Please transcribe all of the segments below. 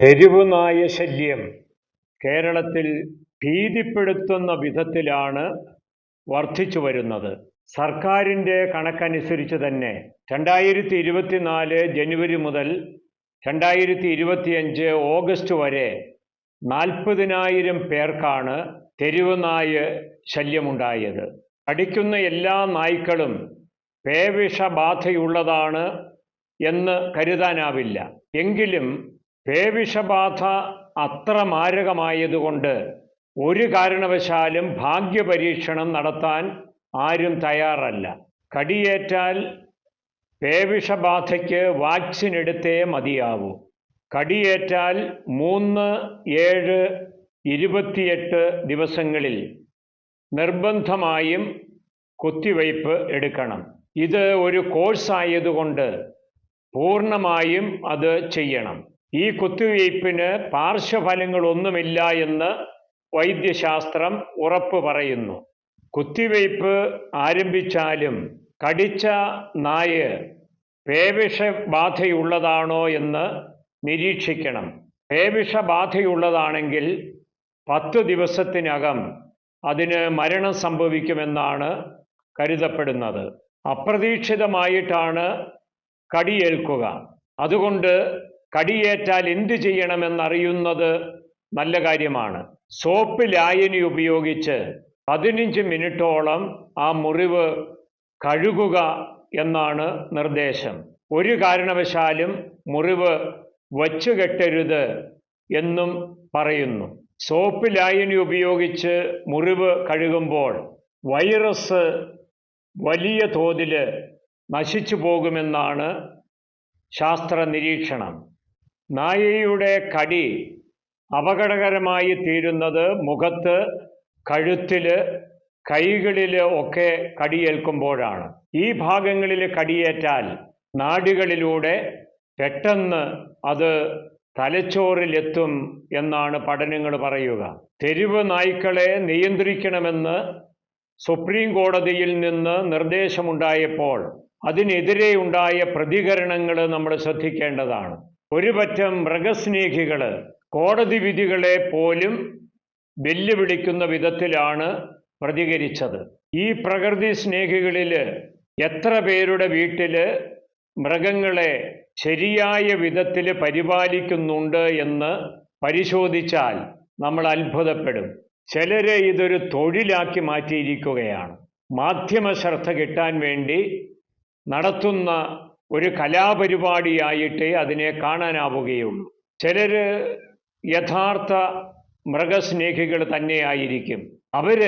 തെരുവുനായ ശല്യം കേരളത്തിൽ ഭീതിപ്പെടുത്തുന്ന വിധത്തിലാണ് വർദ്ധിച്ചു വരുന്നത്. സർക്കാരിന്റെ കണക്കനുസരിച്ച് തന്നെ രണ്ടായിരത്തി ഇരുപത്തിനാല് ജനുവരി മുതൽ രണ്ടായിരത്തി ഇരുപത്തിയഞ്ച് ഓഗസ്റ്റ് വരെ നാൽപ്പതിനായിരം പേർക്കാണ് തെരുവുനായ ശല്യമുണ്ടായത്. കടിക്കുന്ന എല്ലാ നായ്ക്കളും പേവിഷബാധയുള്ളതാണ് എന്ന് കരുതാനാവില്ല. എങ്കിലും പേവിഷബാധ അത്ര മാരകമായതുകൊണ്ട് ഒരു കാരണവശാലും ഭാഗ്യപരീക്ഷണം നടത്താൻ ആരും തയ്യാറല്ല. കടിയേറ്റാൽ പേവിഷബാധയ്ക്ക് വാക്സിൻ എടുത്തേ മതിയാവൂ. കടിയേറ്റാൽ മൂന്ന് ഏഴ് ഇരുപത്തിയെട്ട് ദിവസങ്ങളിൽ നിർബന്ധമായും കുത്തിവയ്പ് എടുക്കണം. ഇത് ഒരു കോഴ്സായതുകൊണ്ട് പൂർണമായും അത് ചെയ്യണം. ഈ കുത്തിവയ്പ്പിന് പാർശ്വഫലങ്ങളൊന്നുമില്ല എന്ന് വൈദ്യശാസ്ത്രം ഉറപ്പ് പറയുന്നു. കുത്തിവയ്പ്പ് ആരംഭിച്ചാലും കടിച്ച നായ് പേവിഷബാധയുള്ളതാണോ എന്ന് നിരീക്ഷിക്കണം. പേവിഷബാധയുള്ളതാണെങ്കിൽ പത്ത് ദിവസത്തിനകം അതിന് മരണം സംഭവിക്കുമെന്നാണ് കരുതപ്പെടുന്നത്. അപ്രതീക്ഷിതമായിട്ടാണ് കടിയേൽക്കുക. അതുകൊണ്ട് കടിയേറ്റാൽ എന്ത് ചെയ്യണമെന്നറിയുന്നത് നല്ല കാര്യമാണ്. സോപ്പ് ലായനി ഉപയോഗിച്ച് പതിനഞ്ച് മിനിറ്റോളം ആ മുറിവ് കഴുകുക എന്നാണ് നിർദ്ദേശം. ഒരു കാരണവശാലും മുറിവ് വച്ചു കെട്ടരുത് എന്നും പറയുന്നു. സോപ്പ് ലായനി ഉപയോഗിച്ച് മുറിവ് കഴുകുമ്പോൾ വൈറസ് വലിയ തോതിൽ നശിച്ചു പോകുമെന്നാണ് ശാസ്ത്ര നിരീക്ഷണം നായയുടെ കടി അപകടകരമായി തീരുന്നത് മുഖത്ത് കഴുത്തിൽ കൈകളിൽ ഒക്കെ കടിയേൽക്കുമ്പോഴാണ്. ഈ ഭാഗങ്ങളിൽ കടിയേറ്റാൽ നാടുകളിലൂടെ പെട്ടെന്ന് അത് തലച്ചോറിലെത്തും എന്നാണ് പഠനങ്ങൾ പറയുക. തെരുവ് നായ്ക്കളെ നിയന്ത്രിക്കണമെന്ന് സുപ്രീം കോടതിയിൽ നിന്ന് നിർദ്ദേശമുണ്ടായപ്പോൾ അതിനെതിരെ ഉണ്ടായ പ്രതികരണങ്ങൾ നമ്മൾ ശ്രദ്ധിക്കേണ്ടതാണ്. ഒരു പറ്റം മൃഗസ്നേഹികൾ കോടതി വിധികളെ പോലും വെല്ലുവിളിക്കുന്ന വിധത്തിലാണ് പ്രതികരിച്ചത്. ഈ പ്രകൃതി സ്നേഹികളിൽ എത്ര പേരുടെ വീട്ടിൽ മൃഗങ്ങളെ ശരിയായ വിധത്തിൽ പരിപാലിക്കുന്നുണ്ട് എന്ന് പരിശോധിച്ചാൽ നമ്മൾ അത്ഭുതപ്പെടും. ചിലരെ ഇതൊരു തൊഴിലാക്കി മാറ്റിയിരിക്കുകയാണ്. മാധ്യമ ശ്രദ്ധ കിട്ടാൻ വേണ്ടി നടത്തുന്ന ഒരു കലാപരിപാടിയായിട്ടേ അതിനെ കാണാനാവുകയുള്ളൂ. ചിലർ യഥാർത്ഥ മൃഗസ്നേഹികൾ തന്നെയായിരിക്കും. അവർ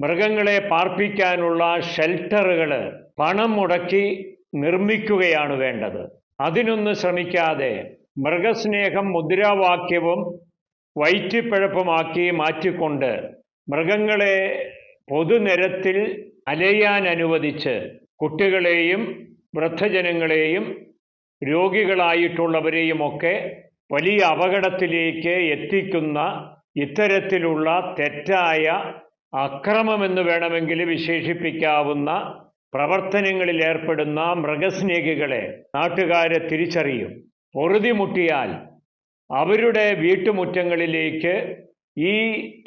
മൃഗങ്ങളെ പാർപ്പിക്കാനുള്ള ഷെൽട്ടറുകൾ പണം മുടക്കി നിർമ്മിക്കുകയാണ് വേണ്ടത്. അതിനൊന്നും ശ്രമിക്കാതെ മൃഗസ്നേഹം മുദ്രാവാക്യവും വയറ്റിപ്പഴപ്പമാക്കി മാറ്റിക്കൊണ്ട് മൃഗങ്ങളെ പൊതുനിരത്തിൽ അലയാൻ അനുവദിച്ച് കുട്ടികളെയും വൃദ്ധജനങ്ങളെയും രോഗികളായിട്ടുള്ളവരെയുമൊക്കെ വലിയ അപകടത്തിലേക്ക് എത്തിക്കുന്ന ഇത്തരത്തിലുള്ള തെറ്റായ അക്രമമെന്ന് വേണമെങ്കിൽ വിശേഷിപ്പിക്കാവുന്ന പ്രവർത്തനങ്ങളിൽ ഏർപ്പെടുന്ന മൃഗസ്നേഹികളെ നാട്ടുകാരെ തിരിച്ചറിയും. പൊറുതിമുട്ടിയാൽ അവരുടെ വീട്ടുമുറ്റങ്ങളിലേക്ക് ഈ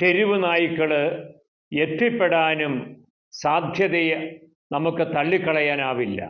തെരുവ് നായ്ക്കൾ എത്തിപ്പെടാനും സാധ്യതയെ നമുക്ക് തള്ളിക്കളയാനാവില്ല.